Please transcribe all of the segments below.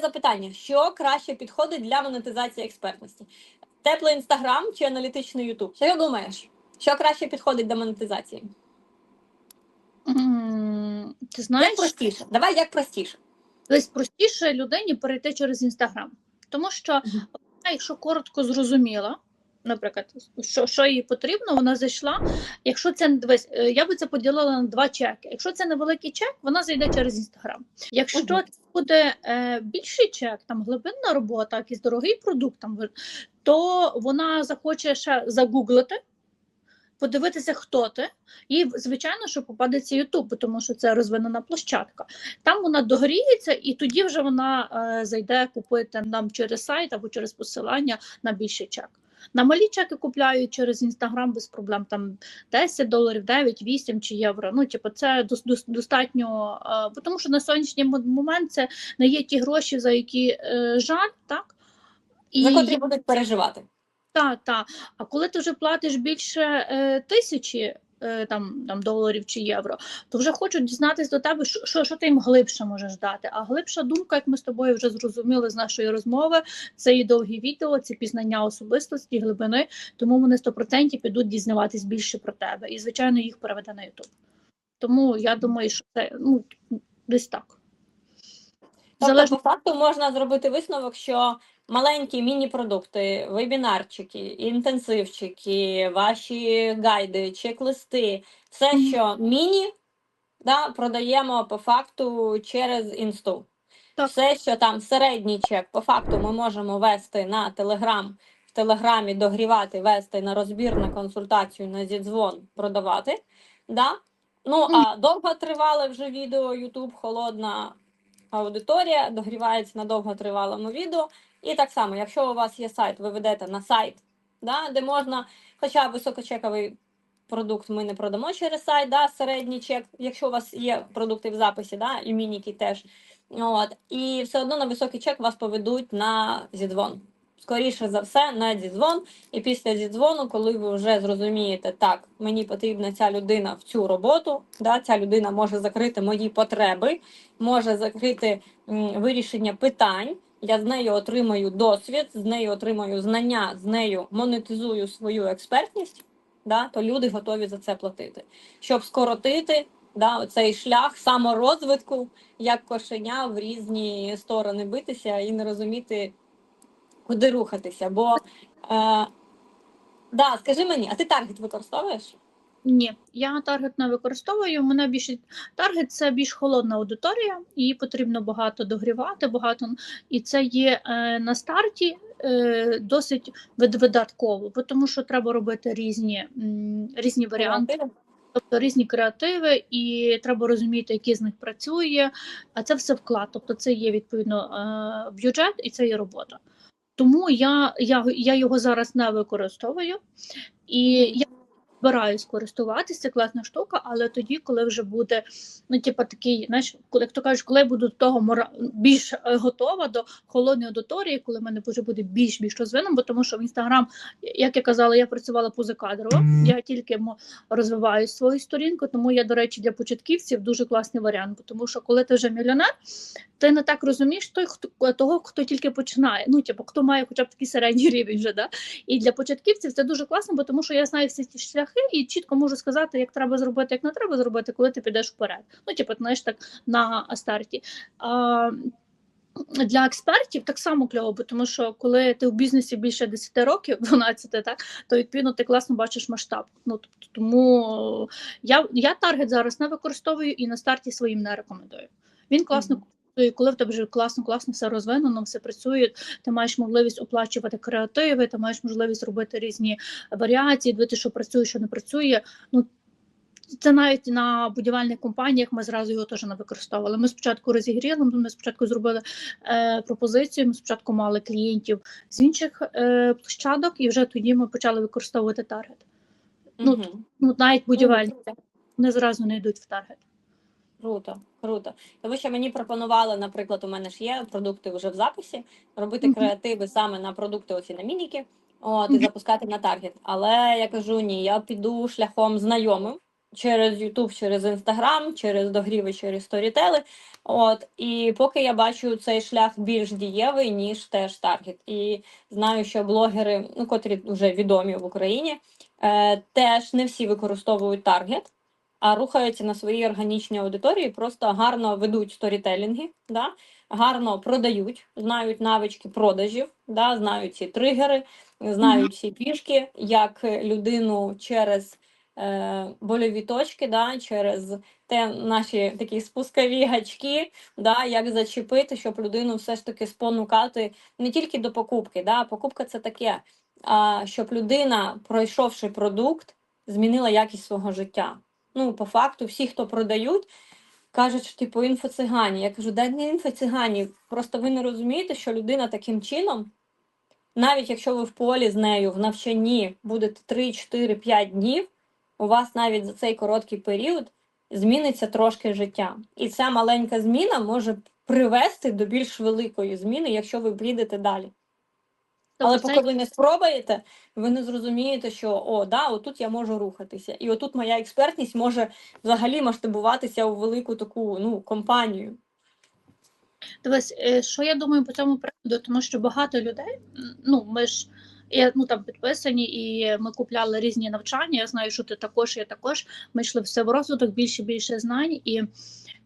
запитання: що краще підходить для монетизації експертності? Теплий інстаграм чи аналітичний Ютуб? Що думаєш? Що краще підходить до монетизації? М, Ти Як простіше? Давай як простіше. десь простіше людині перейти через інстаграм. Тому що, якщо коротко зрозуміла, наприклад, що, що їй потрібно, вона зайшла. Якщо це дивись, е, я би це поділила на два чеки. Якщо це невеликий чек, вона зайде через інстаграм. Якщо це буде е, більший чек, там глибинна робота, якийсь дорогий продукт, там то вона захоче ще загуглити. Подивитися, хто ти, і звичайно, що попадеться Ютуб, тому що це розвинена площадка. Там вона догріється, і тоді вже вона е, зайде купити нам через сайт або через посилання на більший чек. На малі чеки купляють через інстаграм без проблем. Там 10 доларів, 9, 8 чи євро. Ну, типу, це дос- дос- достатньо, е, тому що на сьогоднішній момент це не є ті гроші, за які е, жаль, так? За котрі будуть переживати. Так, так. А коли ти вже платиш більше е, тисячі там, там, доларів чи євро, то вже хочуть дізнатися до тебе, що, що, ти їм глибше можеш дати. А глибша думка, як ми з тобою вже зрозуміли з нашої розмови, це і довгі відео, це пізнання особистості, глибини, тому вони 100% підуть дізнаватись більше про тебе. І, звичайно, їх переведе на YouTube. Тому я думаю, що це ну, десь так. Тобто, Залежно по факту можна зробити висновок, що маленькі міні-продукти, вебінарчики, інтенсивчики, ваші гайди, чек-листи, все, що міні, да, продаємо по факту через інсту. Так. Все, що там середній чек, по факту ми можемо вести на Телеграм, в Телеграмі догрівати, вести на розбір, на консультацію, на зідзвон, продавати. Да? Ну, а довго тривале вже відео, YouTube, холодна аудиторія, догрівається на довготривалому відео. І так само, якщо у вас є сайт, ви ведете на сайт, да, де можна, хоча високочековий продукт ми не продамо через сайт, да, середній чек, якщо у вас є продукти в записі, да, і мініки теж. От, і все одно на високий чек вас поведуть на зідзвон. Скоріше за все, на зідзвон. І після зідзвону, коли ви вже зрозумієте, так, мені потрібна ця людина в цю роботу, да, ця людина може закрити мої потреби, може закрити м, вирішення питань. Я з нею отримаю досвід, з нею отримаю знання, з нею монетизую свою експертність, да, то люди готові за це платити. Щоб скоротити да, цей шлях саморозвитку, як кошеня в різні сторони битися і не розуміти, куди рухатися. Бо е, да, скажи мені, а ти таргет використовуєш? Ні, я таргет не використовую. У мене більше таргет це більш холодна аудиторія, її потрібно багато догрівати, багато і це є е, на старті е, досить видатково, тому що треба робити різні, м, різні варіанти. Тобто різні креативи, і треба розуміти, який з них працює. А це все вклад. Тобто, це є відповідно е, бюджет і це є робота. Тому я, я, я його зараз не використовую і я збираюсь користуватися, це класна штука, але тоді, коли вже буде, ну, типа такий, знаєш, коли як то кажуть, коли я буду до того мора... більш е, готова до холодної аудиторії, коли в мене вже буде більш більш розвинено, бо тому що в інстаграм, як я казала, я працювала позакадрово, я тільки розвиваю свою сторінку, тому я, до речі, для початківців дуже класний варіант, бо тому що коли ти вже мільйонер, ти не так розумієш той, хто того, хто тільки починає. Ну, типу, хто має хоча б такий середній рівень вже, да? І для початківців це дуже класно, бо тому що я знаю всі ці шляхи і чітко можу сказати, як треба зробити, як не треба зробити, коли ти підеш вперед. Ну, типу, знаєш, так на старті. А, для експертів так само кльово, тому що коли ти в бізнесі більше 10 років, 12, так, то відповідно ти класно бачиш масштаб. Ну, тому я, я таргет зараз не використовую і на старті своїм не рекомендую. Він класно Працює, коли в тебе вже класно, класно все розвинено, все працює. Ти маєш можливість оплачувати креативи, ти маєш можливість робити різні варіації, дивити, що працює, що не працює. Ну це навіть на будівельних компаніях ми зразу його теж не використовували. Ми спочатку розігріли, ми спочатку зробили е, пропозицію. Ми спочатку мали клієнтів з інших е, площадок, і вже тоді ми почали використовувати таргет. Ну, Мгм. Ну навіть будівельні Ну, не зразу не йдуть в таргет. Круто, круто. Тому що мені пропонували, наприклад, у мене ж є продукти вже в записі, робити креативи саме на продукти оці на мініки, от, і запускати на таргет. Але я кажу, ні, я піду шляхом знайомим, через YouTube, через Instagram, через догріви, через сторітели. От, і поки я бачу цей шлях більш дієвий, ніж теж таргет. І знаю, що блогери, ну, котрі вже відомі в Україні, е, теж не всі використовують таргет, а рухаються на своїй органічній аудиторії, просто гарно ведуть сторітелінги, да? гарно продають, знають навички продажів, да? знають ці тригери, знають ці пішки, як людину через е, больові точки, да? через те наші такі спускові гачки, да? як зачепити, щоб людину все ж таки спонукати не тільки до покупки. Да? Покупка це таке, а щоб людина, пройшовши продукт, змінила якість свого життя. Ну, по факту, всі, хто продають, кажуть, що типу інфоцигані. Я кажу, да не інфоцигані. Просто ви не розумієте, що людина таким чином, навіть якщо ви в полі з нею в навчанні будете 3, 4, 5 днів, у вас навіть за цей короткий період зміниться трошки життя. І ця маленька зміна може привести до більш великої зміни, якщо ви підете далі. Але Тобто це поки ви не спробуєте, ви не зрозумієте, що о, да, отут я можу рухатися. І отут моя експертність може взагалі масштабуватися у велику таку ну, компанію. Дивись, е, що я думаю по цьому приводу, тому що багато людей, ну ми ж я, ну там підписані, і ми купляли різні навчання. Я знаю, що ти також, я також. Ми йшли все в розвиток, більше більше знань. І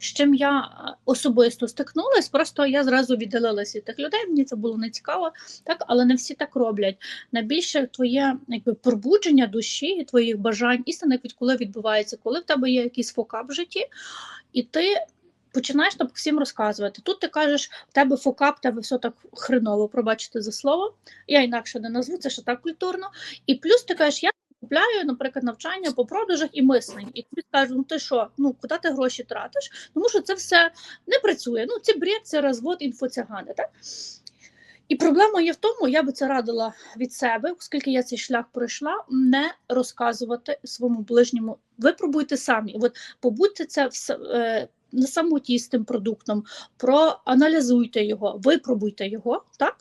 з чим я е, особисто стикнулась, просто я зразу віддалилася від тих людей. Мені це було не цікаво, так але не всі так роблять. Найбільше твоє якби пробудження душі, і твоїх бажань, істина, від коли відбувається, коли в тебе є якийсь фокап в житті, і ти починаєш там всім розказувати. Тут ти кажеш, в тебе фокап, в тебе все так хреново, пробачте за слово. Я інакше не назву, це ще так культурно. І плюс ти кажеш, я купляю, наприклад, навчання по продажах і мисленні. І тобі скажуть, ну ти що, ну куди ти гроші тратиш? Тому що це все не працює. Ну, це бред, це розвод інфоцягани. Так? І проблема є в тому, я би це радила від себе, оскільки я цей шлях пройшла, не розказувати своєму ближньому. Випробуйте самі. От побудьте це в, е, на самоті з тим продуктом, проаналізуйте його, випробуйте його, так?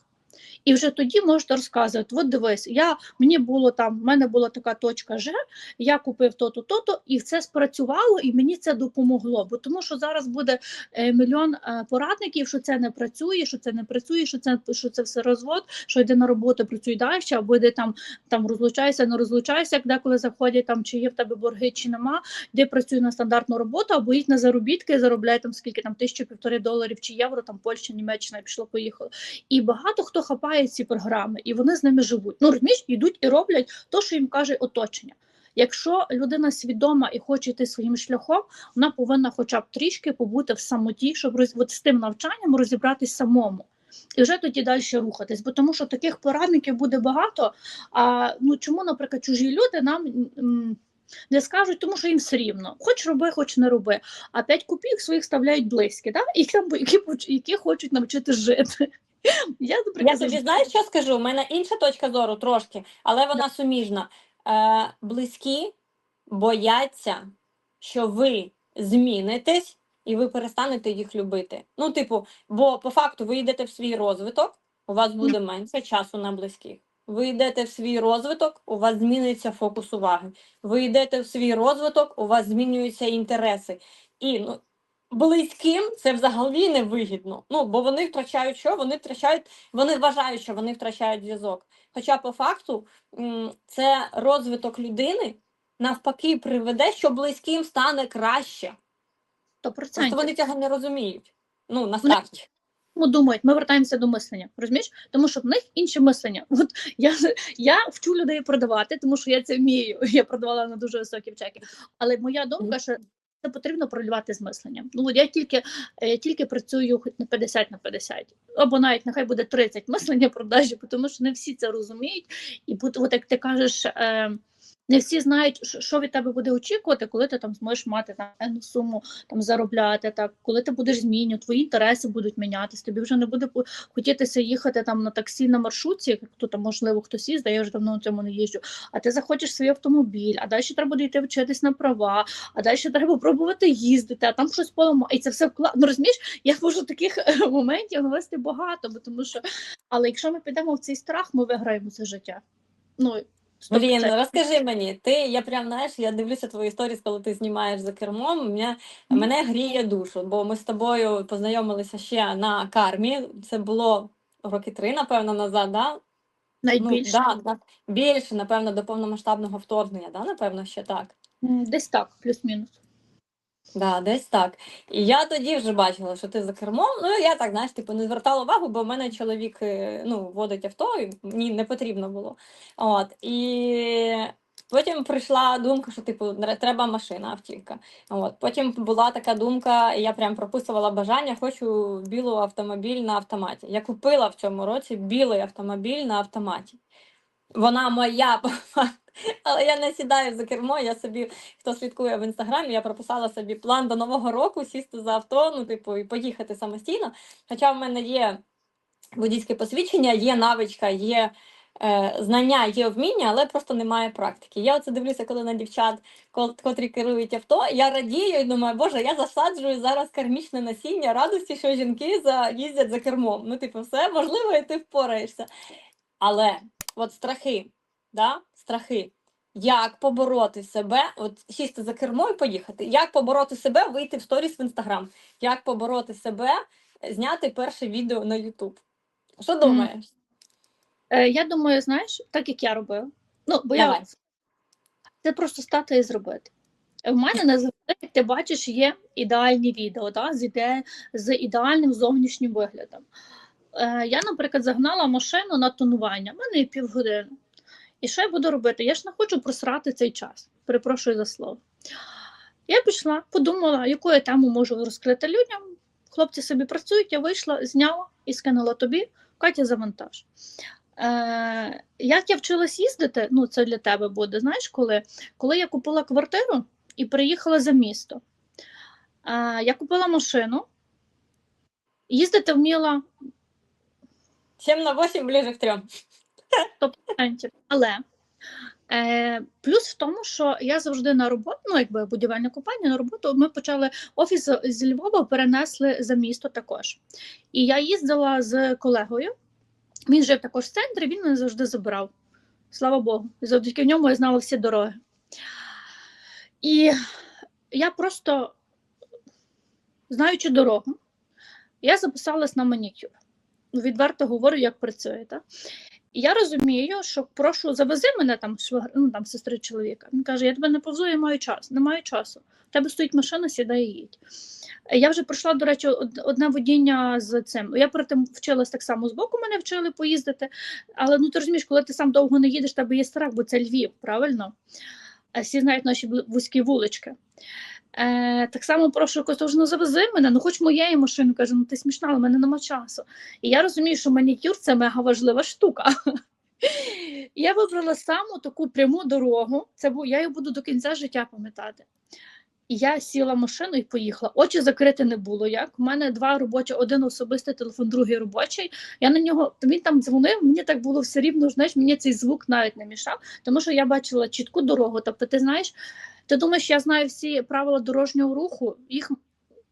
І вже тоді можете розказувати: от дивись, я мені було там, в мене була така точка Ж, я купив то-то, то-то, і це спрацювало, і мені це допомогло. Бо тому що зараз буде е, мільйон е, порадників, що це не працює, що це не працює, що це що це все розвод, що йде на роботу, працюй далі, або йде там, там розлучайся, не розлучайся, деколи заходять там, чи є в тебе борги, чи нема, де працює на стандартну роботу, або їдь на заробітки, заробляє там скільки там тисячу півтори доларів чи євро, там Польща, Німеччина пішло, поїхало. І багато хто хапає ці програми, і вони з ними живуть. Ну розумієш, йдуть і роблять то, що їм каже оточення. Якщо людина свідома і хоче йти своїм шляхом, вона повинна хоча б трішки побути в самоті, щоб роз... от з тим навчанням розібратись самому. І вже тоді далі рухатись, бо тому що таких порадників буде багато. А ну чому, наприклад, чужі люди нам м, не скажуть, тому що їм все рівно. Хоч роби, хоч не роби. А п'ять копійок своїх ставляють близькі, да? і які, які хочуть навчити жити. Я, Я тобі знаєш, що скажу? У мене інша точка зору трошки, але вона суміжна. Е, близькі бояться, що ви змінитесь і ви перестанете їх любити. Ну, типу, бо по факту ви йдете в свій розвиток, у вас буде менше часу на близьких. Ви йдете в свій розвиток, у вас зміниться фокус уваги. Ви йдете в свій розвиток, у вас змінюються інтереси. І ну, близьким це взагалі не вигідно. Ну, бо вони втрачають що? Вони втрачають, вони вважають, що вони втрачають зв'язок. Хоча по факту це розвиток людини навпаки приведе, що близьким стане краще. Сто Просто процентів. вони цього не розуміють. Ну, на старті. Ну, думають, ми вертаємося до мислення, розумієш? Тому що в них інше мислення. От я, я вчу людей продавати, тому що я це вмію. Я продавала на дуже високі чеки. Але моя думка, що це потрібно проливати з мисленням. Ну, я тільки, е, я тільки працюю хоч на 50 на 50. Або навіть нехай буде 30 мислення продажі, тому що не всі це розуміють. І от як ти кажеш, е, не всі знають, що- від тебе буде очікувати, коли ти там зможеш мати там суму там заробляти, так коли ти будеш змінювати, твої інтереси будуть мінятися. Тобі вже не буде хотітися їхати там на таксі на маршрутці, як хто там можливо хтось їздить, я вже давно на цьому не їжджу. А ти захочеш свій автомобіль, а далі треба буде йти вчитись на права, а далі треба пробувати їздити, а там щось поламає. І це все вклад. Ну розумієш, я можу таких е, моментів навести багато, бо тому що. Але якщо ми підемо в цей страх, ми виграємо це життя. Ну Блін, 100%. розкажи мені, ти, я прям знаєш, я дивлюся твої сторіс, коли ти знімаєш за кермом. Мене, мене гріє душу, бо ми з тобою познайомилися ще на кармі. Це було роки три, напевно, назад, да? Найбільше Ну, да, більше, напевно, до повномасштабного вторгнення, да, напевно, ще так. Десь так, плюс-мінус. Да, десь так. І я тоді вже бачила, що ти за кермом. Ну, я так, знаєш, типу, не звертала увагу, бо в мене чоловік е, ну, водить авто, і мені не потрібно було. От. І потім прийшла думка, що типу, треба машина, автівка. От. Потім була така думка, і я прям прописувала бажання, хочу білий автомобіль на автоматі. Я купила в цьому році білий автомобіль на автоматі. Вона моя, по факту. Але я не сідаю за кермо. Я собі, хто слідкує в інстаграмі, я прописала собі план до нового року сісти за авто, ну, типу, і поїхати самостійно. Хоча в мене є водійське посвідчення, є навичка, є е, знання, є вміння, але просто немає практики. Я оце дивлюся, коли на дівчат, котрі керують авто, я радію і думаю, боже, я засаджую зараз кармічне насіння радості, що жінки їздять за кермом. Ну, типу, все можливо, і ти впораєшся. Але от страхи, да? страхи. Як побороти себе, от сісти за кермо і поїхати. Як побороти себе, вийти в сторіс в інстаграм. Як побороти себе, зняти перше відео на Ютуб. Що думаєш? Е, я думаю, знаєш, так як я робила. Ну, бо Давай. я це просто стати і зробити. В мене не завжди, як ти бачиш, є ідеальні відео, да, з, іде, з ідеальним зовнішнім виглядом. Е, я, наприклад, загнала машину на тонування, в мене є півгодини. І що я буду робити? Я ж не хочу просрати цей час. Перепрошую за слово. Я пішла, подумала, яку я тему можу розкрити людям. Хлопці собі працюють, я вийшла, зняла і скинула тобі. Катя завантаж. Е, як я вчилась їздити, ну це для тебе буде. Знаєш, коли, коли я купила квартиру і приїхала за місто, е, я купила машину, їздити вміла 7 на 8 ближе к 3. 100%. Але е, плюс в тому, що я завжди на роботу, ну якби будівельна компанія на роботу, ми почали офіс з Львова перенесли за місто також. І я їздила з колегою. Він жив також в центрі, він мене завжди забирав. Слава Богу. І завдяки ньому я знала всі дороги. І я просто, знаючи дорогу, я записалась на манікюр. Відверто говорю, як працює. Так? І я розумію, що прошу, завези мене там, ну, там сестри чоловіка. Він каже: я тебе не повзу, я маю час. Не маю часу. У тебе стоїть машина, сідай і їдь. Я вже пройшла, до речі, одне водіння з цим. Я тим вчилась так само з боку, мене вчили поїздити. Але ну ти розумієш, коли ти сам довго не їдеш, тебе є страх, бо це Львів, правильно? Всі знають наші вузькі вулички. Е, так само прошу якось кажу, ну завези мене, ну хоч моєї машини. Кажу, ну ти смішна, але в мене нема часу. І я розумію, що манікюр це мега важлива штука. Я вибрала саму таку пряму дорогу. Це бу- я її буду до кінця життя пам'ятати. Я сіла в машину і поїхала. Очі закрити не було. Як у мене два робочі, один особистий телефон, другий робочий. Я на нього він там дзвонив. Мені так було все рівно. Знаєш, мені цей звук навіть не мішав, тому що я бачила чітку дорогу. Тобто, ти знаєш, ти думаєш, я знаю всі правила дорожнього руху, їх.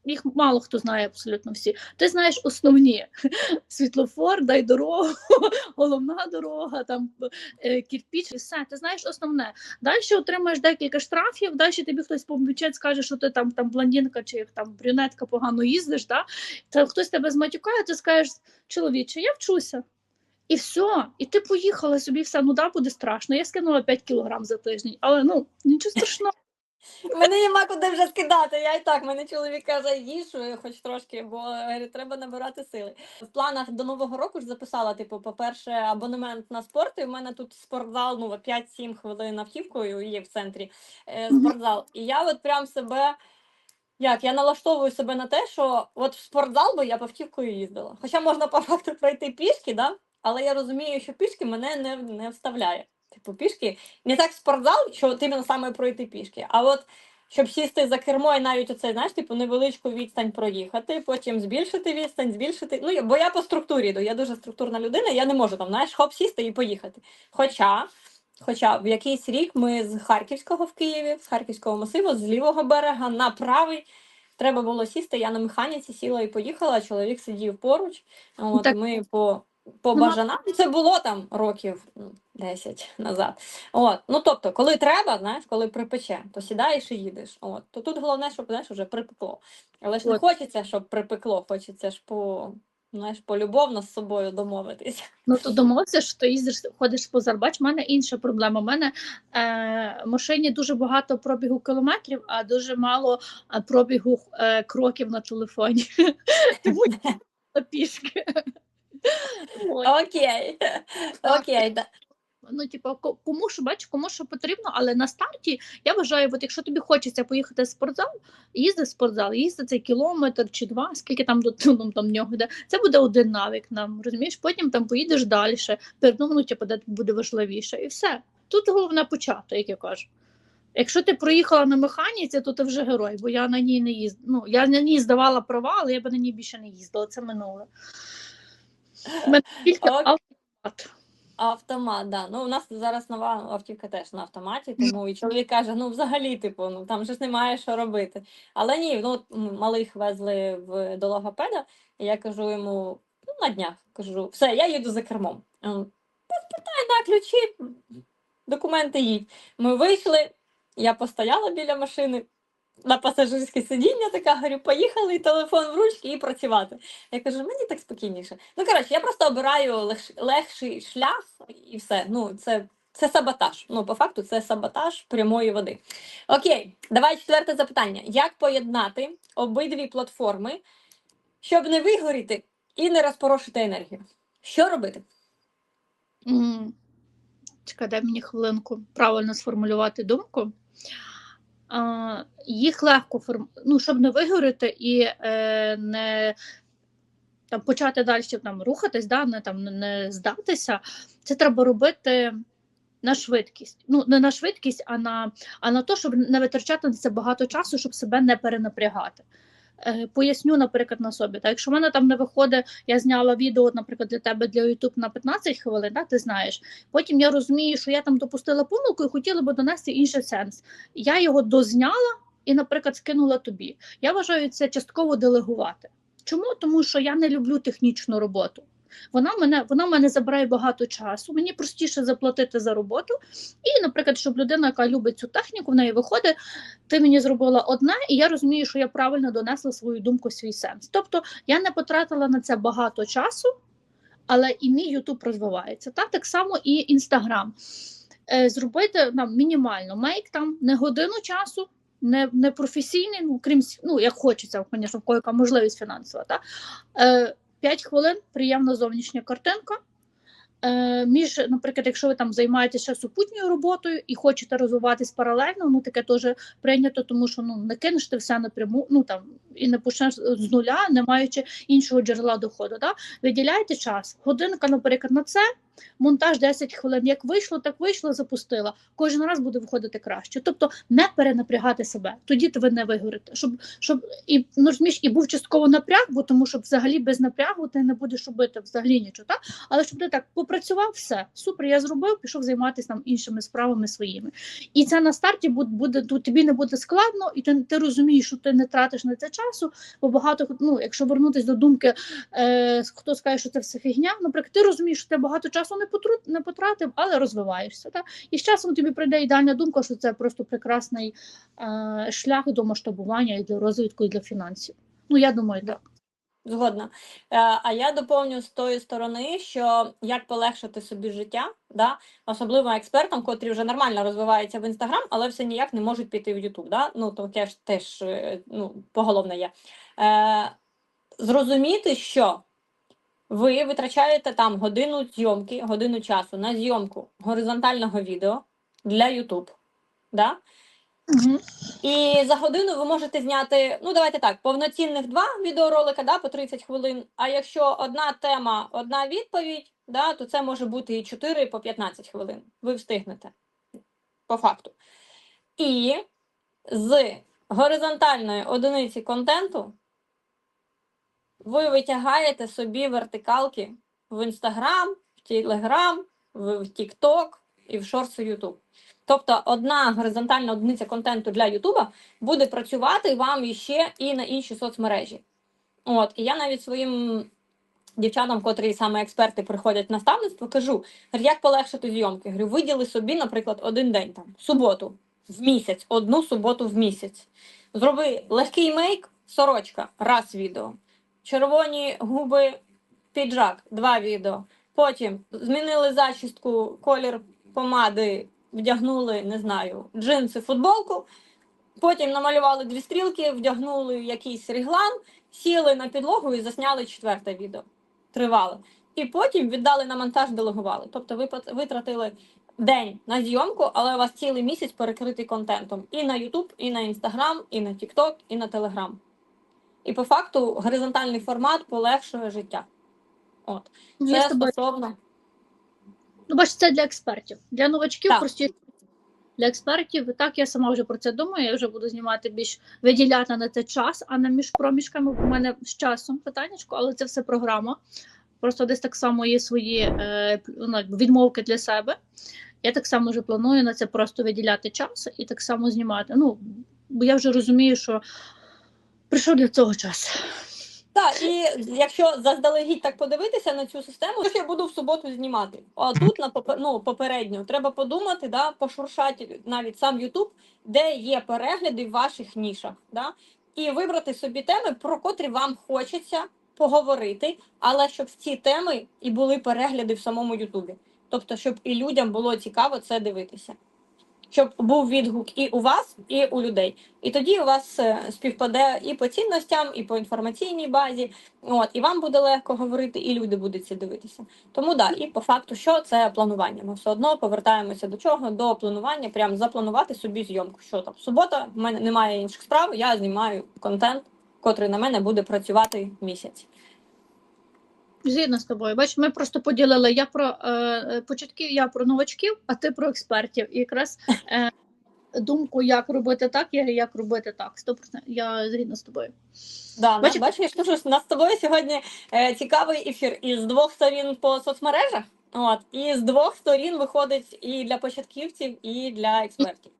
Їх мало хто знає абсолютно всі. Ти знаєш основні світлофор, дай дорогу, головна дорога, там е, кірпіч, все. Ти знаєш основне. Далі отримаєш декілька штрафів, далі тобі хтось помічать, скаже, що ти там, там блондинка чи там брюнетка погано їздиш. Да? Та хтось тебе зматюкає, ти скажеш, чоловіче, я вчуся. І все, і ти поїхала собі все. Ну да, буде страшно. Я скинула 5 кілограм за тиждень, але ну нічого страшного. Мене нема куди вже скидати. Я і так, мене чоловік каже, їж е, хоч трошки, бо говорю, треба набирати сили. В планах до нового року ж записала, типу, по-перше, абонемент на спорт. І в мене тут спортзал, ну, 5-7 хвилин автівкою є в центрі е, спортзал. І я от прям себе. Як я налаштовую себе на те, що от в спортзал би я автівкою їздила. Хоча можна по факту пройти пішки, да? але я розумію, що пішки мене не, не вставляє. Типу, пішки не так спортзал, що іменно саме пройти пішки. А от щоб сісти за кермо і навіть оце, знаєш, типу, невеличку відстань проїхати, потім збільшити відстань, збільшити. Ну, бо я по структурі йду, я дуже структурна людина, я не можу там, знаєш, хоп, сісти і поїхати. Хоча, хоча в якийсь рік ми з Харківського в Києві, з Харківського масиву, з лівого берега на правий. Треба було сісти, я на механіці сіла і поїхала, чоловік сидів поруч. От, Так. Ми по побажана. Це було там років ну, 10 назад. От. Ну тобто, коли треба, знаєш, коли припече, то сідаєш і їдеш. От. То тут головне, щоб знаєш, вже припекло. Але ж не От. хочеться, щоб припекло, хочеться ж по. Знаєш, полюбовно з собою домовитись. Ну то домовився, що ти їздиш, ходиш по Зарбач. У мене інша проблема. У мене е, машині дуже багато пробігу кілометрів, а дуже мало е, пробігу е, кроків на телефоні. Тому пішки. Окей. Окей, да. Ну, типу, кому що бач, кому що потрібно, але на старті я вважаю, от якщо тобі хочеться поїхати в спортзал, їзди в спортзал, їзди цей кілометр чи два, скільки там до ну, там нього йде, це буде один навик нам, розумієш? Потім там поїдеш далі, ну, типу, де буде важливіше, і все. Тут головне почати, як я кажу. Якщо ти проїхала на механіці, то ти вже герой, бо я на ній не їздила. Ну, я на ній здавала права, але я би на ній більше не їздила. Це минуле. У мене тільки Ок. автомат. Автомат, да. Ну, у нас зараз нова автівка теж на автоматі, тому і чоловік каже: ну, взагалі, типу, ну там же ж немає що робити. Але ні, ну малих везли в до логопеда, і я кажу йому ну, на днях, кажу, все, я їду за кермом. Питань, на ключі, документи їдь. Ми вийшли, я постояла біля машини. На пасажирське сидіння така говорю, поїхали, телефон в ручки і працювати. Я кажу, мені так спокійніше. Ну, коротше, я просто обираю легш, легший шлях і все. Ну, це, це саботаж. Ну, по факту, це саботаж прямої води. Окей, давай четверте запитання. Як поєднати обидві платформи, щоб не вигоріти і не розпорошити енергію? Що робити? Чекай, дай мені хвилинку правильно сформулювати думку. Їх легко форм... ну, щоб не вигоріти і е, не там, почати далі там, рухатись, да, не, там, не- здатися, це треба робити на швидкість. Ну, не на швидкість, а на, а на те, щоб не витрачати на це багато часу, щоб себе не перенапрягати. Е, Поясню, наприклад, на собі. Так, якщо в мене там не виходить, я зняла відео, наприклад, для тебе для YouTube на 15 хвилин, так, ти знаєш. Потім я розумію, що я там допустила помилку і хотіла би донести інший сенс. Я його дозняла і, наприклад, скинула тобі. Я вважаю це частково делегувати. Чому? Тому що я не люблю технічну роботу. Вона мене вона мене забирає багато часу. Мені простіше заплатити за роботу. І, наприклад, щоб людина, яка любить цю техніку, в неї виходить, ти мені зробила одне, і я розумію, що я правильно донесла свою думку, свій сенс. Тобто я не потратила на це багато часу, але і мій Ютуб розвивається. Та так само і Інстаграм. Е, зробити нам мінімально мейк там не годину часу. Не, не професійний, ну крім ну як хочеться, звісно, в кого яка можливість фінансова. Та? Е, 5 хвилин приємна зовнішня картинка. Е, між, наприклад, якщо ви там займаєтеся супутньою роботою і хочете розвиватись паралельно, ну таке теж прийнято, тому що ну не кинеш ти все напряму, ну там і не почнеш з нуля, не маючи іншого джерела доходу. Да? Виділяйте час. Годинка, наприклад, на це. Монтаж 10 хвилин. Як вийшло, так вийшло, запустила. Кожен раз буде виходити краще. Тобто не перенапрягати себе. Тоді ви не вигорите. Щоб щоб і ну розумієш, і був частково напряг, бо тому що взагалі без напрягу ти не будеш робити взагалі нічого. Так? Але щоб ти так попрацював, все супер, я зробив, пішов займатися там іншими справами своїми. І це на старті буде, буде тобі не буде складно, і ти, ти розумієш, що ти не тратиш на це часу. Бо багато ну, якщо вернутися до думки, е, хто скаже, що це все фігня, наприклад, ти розумієш, що ти багато часу не потру, не потратив, але розвиваєшся. Так? І з часом тобі прийде ідеальна думка, що це просто прекрасний е, шлях до масштабування і для розвитку, і для фінансів. Ну я думаю, так. Згодна. Е, А я доповню з тої сторони, що як полегшити собі життя, да? особливо експертам, котрі вже нормально розвиваються в інстаграм, але все ніяк не можуть піти в Ютуб. Да? Ну, то теж, теж е, ну, поголовне є. Е, зрозуміти, що ви витрачаєте там годину зйомки, годину часу на зйомку горизонтального відео для Ютуб. Да? Угу. І за годину ви можете зняти, ну давайте так, повноцінних два відеоролика, да, по 30 хвилин. А якщо одна тема, одна відповідь, да, то це може бути і 4 по 15 хвилин. Ви встигнете по факту. І з горизонтальної одиниці контенту ви витягаєте собі вертикалки в Інстаграм, в Телеграм, в Тікток і в шорти Ютуб. Тобто одна горизонтальна одиниця контенту для Ютуба буде працювати вам іще і на інші соцмережі. От, і я навіть своїм дівчатам, котрі саме експерти приходять в наставництво, кажу, як полегшити зйомки. Говорю, виділи собі, наприклад, один день там, суботу в місяць, одну суботу в місяць. Зроби легкий мейк, сорочка, раз відео. Червоні губи, піджак, два відео. Потім змінили зачістку, колір помади, вдягнули, не знаю, джинси, футболку. Потім намалювали дві стрілки, вдягнули якийсь реглан, сіли на підлогу і засняли четверте відео. Тривало. І потім віддали на монтаж, делегували. Тобто ви витратили день на зйомку, але у вас цілий місяць перекритий контентом і на YouTube, і на Instagram, і на TikTok, і на Telegram. І по факту горизонтальний формат полегшує життя. От. Ну, я Це тобою стосовно. Ну, бач, це для експертів. Для новачків Так. простіше. Для експертів, так, я сама вже про це думаю. Я вже буду знімати більш виділяти на це час, а не між проміжками. У мене з часом питаннячко, але це все програма. Просто десь так само є свої е, ну, відмовки для себе. Я так само вже планую на це просто виділяти час і так само знімати. Ну, бо я вже розумію, що прийшов для цього час. Так, і якщо заздалегідь так подивитися на цю систему, то я буду в суботу знімати. А тут на ну, попередньо треба подумати, да, пошуршати навіть сам Ютуб, де є перегляди в ваших нішах, да, і вибрати собі теми, про котрі вам хочеться поговорити, але щоб в ці теми і були перегляди в самому Ютубі. Тобто, щоб і людям було цікаво це дивитися. Щоб був відгук і у вас, і у людей. І тоді у вас е, співпаде і по цінностям, і по інформаційній базі. От, і вам буде легко говорити, і люди будуть це дивитися. Тому да, і по факту, що це планування. Ми все одно повертаємося до чого? До планування, прям запланувати собі зйомку. Що там? Субота, в мене немає інших справ, я знімаю контент, котрий на мене буде працювати місяць. Згідно з тобою. Бач, ми просто поділили я про е, початків, я про новачків, а ти про експертів. І якраз е, думку, як робити так, я як робити так. 100%. Я згідна з тобою. Да, бачиш, я ж кажу, що у нас з тобою сьогодні е, цікавий ефір із двох сторін по соцмережах. От, і з двох сторін виходить і для початківців, і для експертів.